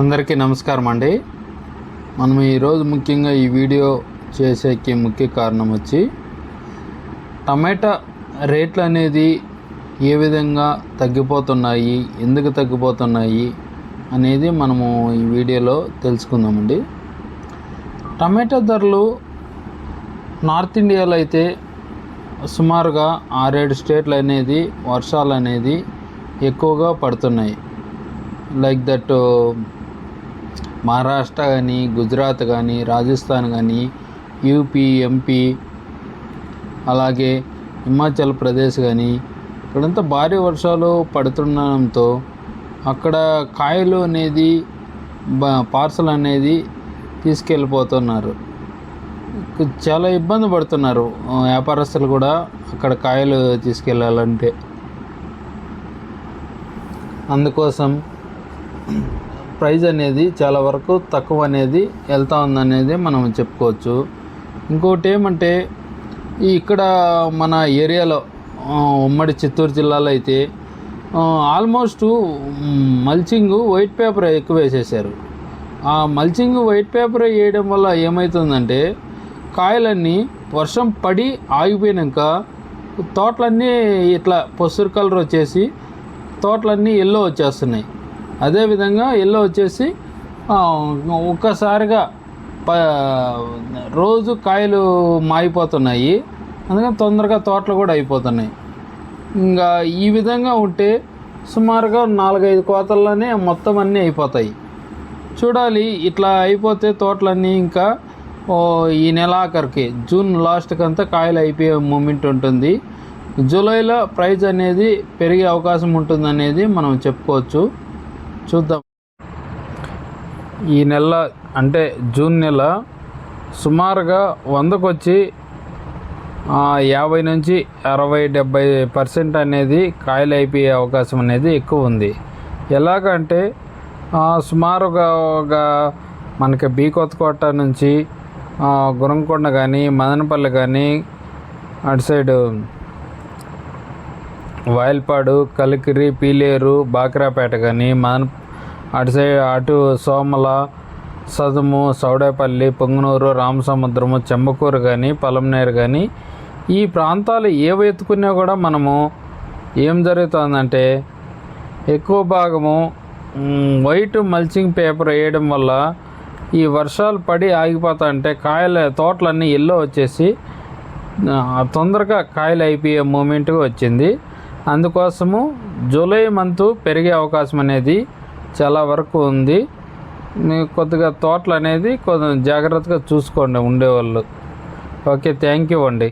అందరికీ నమస్కారం అండి. మనం ఈరోజు ముఖ్యంగా ఈ వీడియో చేసేకి ముఖ్య కారణం వచ్చి టమాటా రేట్లు అనేది ఏ విధంగా తగ్గిపోతున్నాయి ఎందుకు తగ్గిపోతున్నాయి అనేది మనము ఈ వీడియోలో తెలుసుకుందామండి. టమాటా ధరలు నార్త్ ఇండియాలో అయితే సుమారుగా ఆరేడు స్టేట్లు అనేది వర్షాలు అనేది ఎక్కువగా పడుతున్నాయి. లైక్ దట్ మహారాష్ట్ర కానీ గుజరాత్ కానీ రాజస్థాన్ కానీ యూపీ ఎంపీ అలాగే హిమాచల్ ప్రదేశ్ కానీ ఇక్కడంతా భారీ వర్షాలు పడుతుండడంతో అక్కడ కాయలు అనేది పార్సల్ అనేది తీసుకెళ్ళిపోతున్నారు. చాలా ఇబ్బంది పడుతున్నారు వ్యాపారస్తులు కూడా అక్కడ కాయలు తీసుకెళ్ళాలంటే. అందుకోసం ప్రైజ్ అనేది చాలా వరకు తక్కువ అనేది వెళ్తూ ఉందనేది మనం చెప్పుకోవచ్చు. ఇంకోటి ఏమంటే ఇక్కడ మన ఏరియాలో ఉమ్మడి చిత్తూరు జిల్లాలో అయితే ఆల్మోస్ట్ మల్చింగ్ వైట్ పేపర్ ఎక్కువ వేసేసారు ఆ మల్చింగ్ వైట్ పేపర్ వేయడం వల్ల ఏమవుతుందంటే కాయలన్నీ వర్షం పడి ఆగిపోయినాక తోటలన్నీ ఇట్లా పసురు కలర్ వచ్చేసి తోటలన్నీ ఎల్లో వచ్చేస్తున్నాయి. అదేవిధంగా ఎల్లో వచ్చేసి ఒక్కసారిగా ప రోజు కాయలు మాయిపోతున్నాయి. అందుకని తొందరగా తోటలు కూడా అయిపోతున్నాయి. ఇంకా ఈ విధంగా ఉంటే సుమారుగా నాలుగైదు కోతల్లోనే మొత్తం అన్నీ అయిపోతాయి. చూడాలి ఇట్లా అయిపోతే తోటలన్నీ ఇంకా ఓ ఈ నెలాఖరికి జూన్ లాస్ట్కి అంతా కాయలు అయిపోయే మూమెంట్ ఉంటుంది. జూలైలో ప్రైజ్ అనేది పెరిగే అవకాశం ఉంటుంది అనేది మనం చెప్పుకోవచ్చు. చూద్దాం. ఈ నెల అంటే జూన్ నెల సుమారుగా వందకు వచ్చి యాభై నుంచి అరవై డెబ్బై పర్సెంట్ అనేది కాయలు అయిపోయే అవకాశం అనేది ఎక్కువ ఉంది. ఎలాగంటే సుమారుగా ఒక మనకి బీ కొత్తకోట నుంచి గురంకొండ కానీ మదనపల్లి కానీ అటు సైడు వాయల్పాడు కలికిరి పీలేరు బాక్రాపేట కానీ మన అటు సైడ్ అటు సోమల సదుము సౌడేపల్లి పొంగునూరు రామసముద్రము చెంబకూరు కానీ పలంనేరు కానీ ఈ ప్రాంతాలు ఏవి ఎత్తుకున్నా కూడా మనము ఏం జరుగుతుందంటే ఎక్కువ భాగము వైట్ మల్చింగ్ పేపర్ వేయడం వల్ల ఈ వర్షాలు పడి ఆగిపోతా అంటే కాయల తోటలన్నీ ఎల్లో వచ్చేసి తొందరగా కాయలు అయిపోయే మూమెంట్గా వచ్చింది. అందుకోసము జూలై మంత్ పెరిగే అవకాశం అనేది చాలా వరకు ఉంది. మీ కొద్దిగా తోటలు అనేది కొంచెం జాగ్రత్తగా చూసుకోండి ఉండేవాళ్ళు. ఓకే థ్యాంక్ యూ అండి.